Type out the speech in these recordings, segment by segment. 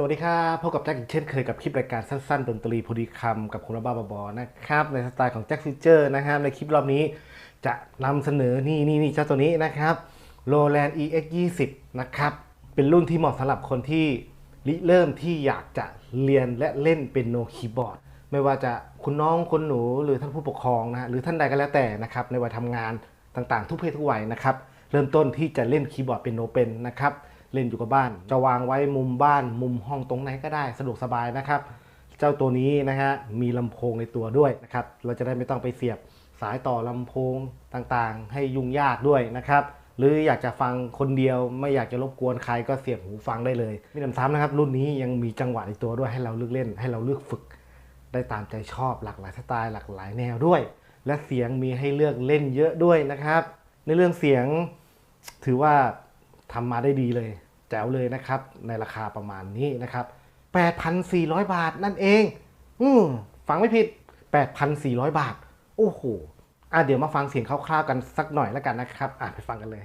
สวัสดีครับพบกับแจ็คอีกเช่นเคยกับคลิปรายการสั้นๆดนตรีพอดีคำกับคุณบ้าบอนะครับในสไตล์ของแจ็คฟิเจอร์นะครับในคลิปรอบนี้จะนำเสนอนี่นี่นี่เจ้าตัวนี้นะครับ Roland EX 20นะครับเป็นรุ่นที่เหมาะสำหรับคนที่ริเริ่มที่อยากจะเรียนและเล่นเป็นโนคีย์บอร์ดไม่ว่าจะคุณน้องคุณหนูหรือท่านผู้ปกครองนะฮะหรือท่านใดก็แล้วแต่นะครับในวัยทำงานต่างๆ ทุกเพศทุกวัยนะครับเริ่มต้นที่จะเล่นคีย์บอร์ดเป็นโนเป็นนะครับ เล่นอยู่กับบ้าน จะวางไว้มุมบ้าน มุมห้องตรงไหนก็ได้สะดวกสบายนะครับ เจ้าตัวนี้นะฮะมีลำโพงในตัวด้วยนะครับ เราจะได้ไม่ต้องไปเสียบสายต่อลำโพงต่างๆ ให้ยุ่งยากด้วยนะครับ หรืออยากจะฟังคนเดียวไม่อยากจะรบกวนใครก็เสียบหูฟังได้เลยมีน้ำซ้ำนะครับ รุ่นนี้ยังมีจังหวะในตัวด้วยให้เราเลือกเล่น ให้เราเลือกฝึก ได้ตามใจชอบหลากหลายสไตล์หลากหลายแนวด้วย และเสียงมีให้เลือกเล่นเยอะด้วยนะครับ ในเรื่องเสียงถือว่า ทำมาได้ดีเลย แจ๋วเลยนะครับ ในราคาประมาณนี้นะครับ 8,400 บาทนั่นเอง อืมฟังไม่ผิด 8,400 บาท โอ้โหอะเดี๋ยวมาฟังเสียงคร่าวๆกันสักหน่อยแล้วกันนะครับ อะไปฟังกันเลย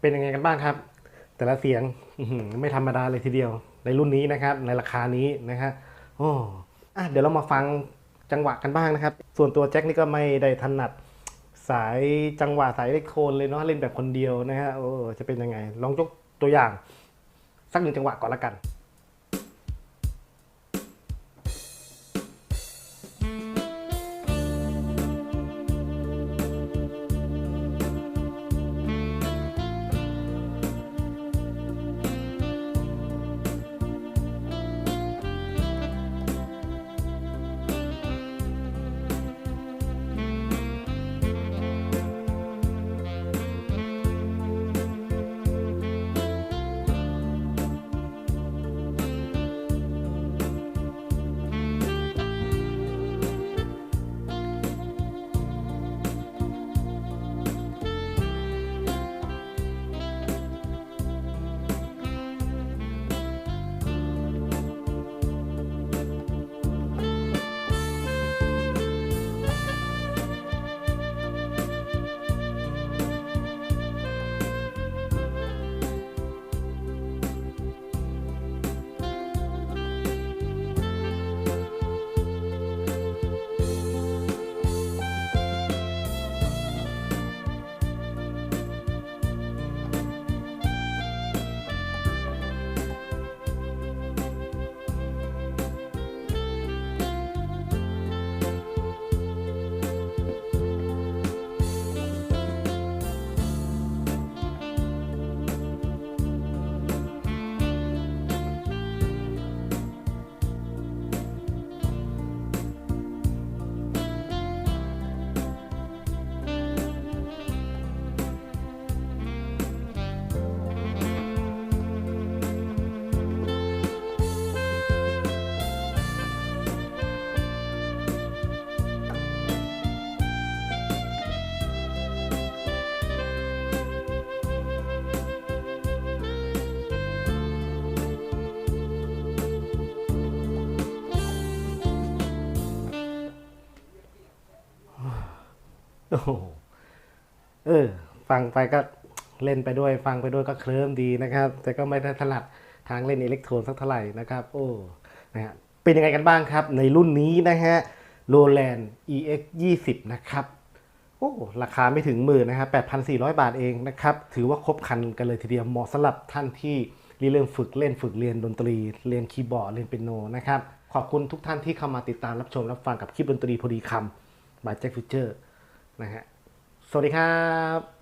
เป็นยังไงกันบ้างครับ แต่ละเสียงไม่ธรรมดาเลยทีเดียว ในรุ่นนี้นะครับ ในราคานี้นะฮะโอ้อะเดี๋ยวเรามาฟังจังหวะกันบ้างนะครับ ส่วนตัวแจ็คนี่ก็ไม่ได้ถนัดสายจังหวะสายเล็กโคนเลยเนาะเล่นแบบคนเดียวนะฮะโอ้จะเป็นยังไง ลองยกตัวอย่าง สักหนึ่งจังหวะก่อนละกัน โอ้โหเออ ฟังไปก็เล่นไปด้วยฟังไปด้วยก็เคลิ้มดีนะครับ แต่ก็ไม่ได้ถนัดทางเล่นอิเล็กโทรนสักเท่าไหร่นะครับ โอ้นะฮะเป็นยังไงกันบ้างครับ ในรุ่นนี้นะฮะ Roland EX 20นะครับโอ้ราคาไม่ถึงหมื่นนะครับ8,400 บาทเองนะครับ ถือว่าครบคันกันเลยทีเดียวเหมาะสำหรับท่านที่เริ่มฝึกเล่นฝึกเรียนดนตรี เรียนคีย์บอร์ดเรียนเปียโนนะครับ ขอบคุณทุกท่านที่เข้ามาติดตามรับชมรับฟังกับคลิปดนตรีพอดีคำบายแจ็คฟิเจอร์ นะฮะสวัสดีครับ